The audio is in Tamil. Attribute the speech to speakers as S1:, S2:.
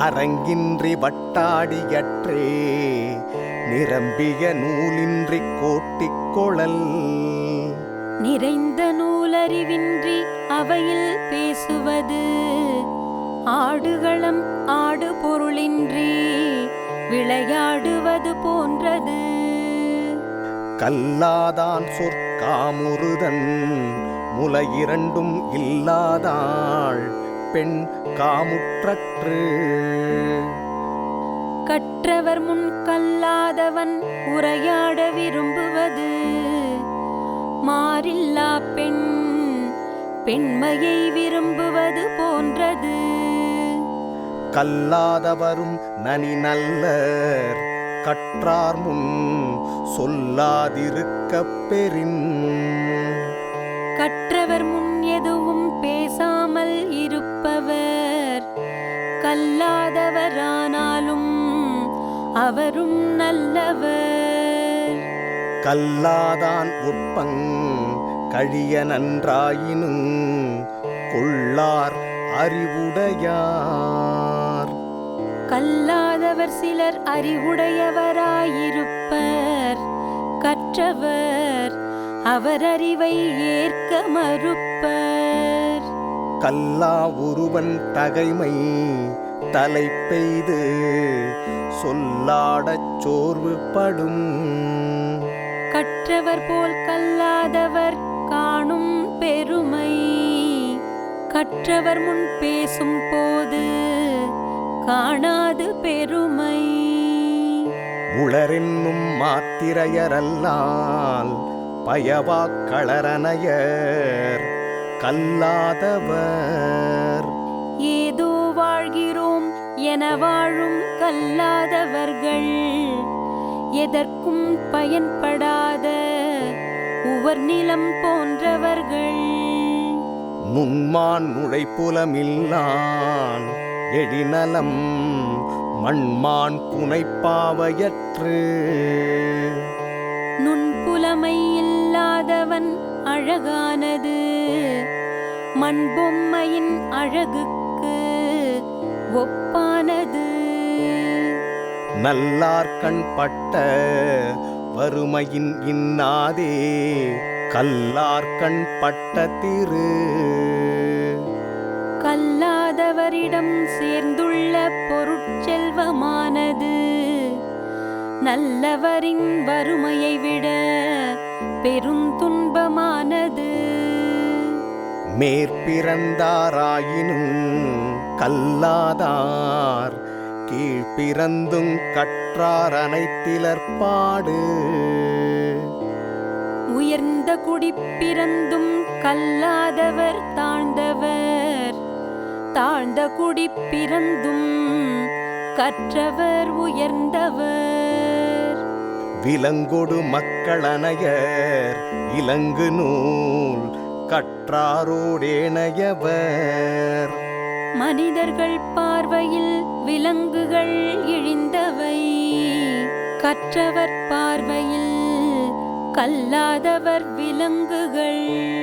S1: அரங்கின்றி வட்டாடியற்றே நிரம்பிய நூலின்றி கோட்டிக் கொழல்.
S2: நிறைந்த நூலறிவின்றி அவையில் பேசுவது ஆடுகளம் ஆடு பொருளின்றி விளையாடுவது போன்றது.
S1: கல்லாதான் சொற்காமுறுதன் முல இரண்டும் இல்லாதாள் பெண் காமுற்றற்று.
S2: கற்றவர் முன் கல்லாதவன் உரையாட விரும்புவது. மாறில்லா பெண் பெண்மையை விரும்புவது போன்றது.
S1: கல்லாதவரும் நனி நல்லர். கற்றார் முன் சொல்லாதிருக்கப் பெறின்
S2: கற்றவர் முன் எதுவும் பேசாமல் இருப்பவர். கல்லாதவரானாலும் அவரும் நல்லவர்.
S1: கல்லாதான் உட்பங் கழிய நன்றாயினும் கொள்ளார் அறிவுடையார்.
S2: கல்லாதவர் சிலர் அறிவுடையவராயிருப்பர். கற்றவர் அவர் அறிவை ஏற்க மறுப்பர்.
S1: கல்லா ஒருவன் தகைமை தலை பெய்து சொல்லாடச் சோர்வு படும்
S2: கற்றவர் போல் கல்லாதவர் காணும் பெருமை. கற்றவர் முன் பேசும் போது காணாது பெருமை.
S1: உளரென்னும் மாத்திரையரல்லால் பயவாக்களரனையர் கல்லாதவர்.
S2: ஏதோ வாழ்கிறோம் என வாழும் கல்லாதவர்கள். எதற்கும் பயன்படாத உவர் நிலம் போன்றவர்கள்.
S1: நுண்மான் நுழைப்புலமில்லான் எழினலம் மண்மான் புனைப்பாவையற்று
S2: நுண்புலமை இல்லாதவன் அழகானது. மண் பொம்மையின் அழகுக்கு ஒப்பானது.
S1: நல்லார்கண் பட்ட வறுமையின் இன்னாதே. கல்லார்கண் பட்ட திரு.
S2: கல்லாதவரிடம் சேர்ந்துள்ள பொருட்செல்வமானது. நல்லவரின் வறுமையை விட பெருந்துன்பமானது
S1: மேற்பிறந்தாராயினும் கல்லாதார் கீழ்பிறந்தும் கற்றார் அனைத்திலற்பாடு
S2: உயர்ந்த குடி பிறந்தும் கல்லாதவர் தாழ்ந்தவர் தாழ்ந்த குடி பிறந்தும் கற்றவர் உயர்ந்தவர்.
S1: விலங்கொடு மக்களனையர் இலங்கு நூல் கற்றாரோடேனையவர்.
S2: மனிதர்கள் பார்வையில் விலங்குகள் இழிந்தவை கற்றவர் பார்வையில் கல்லாதவர் விலங்குகள்.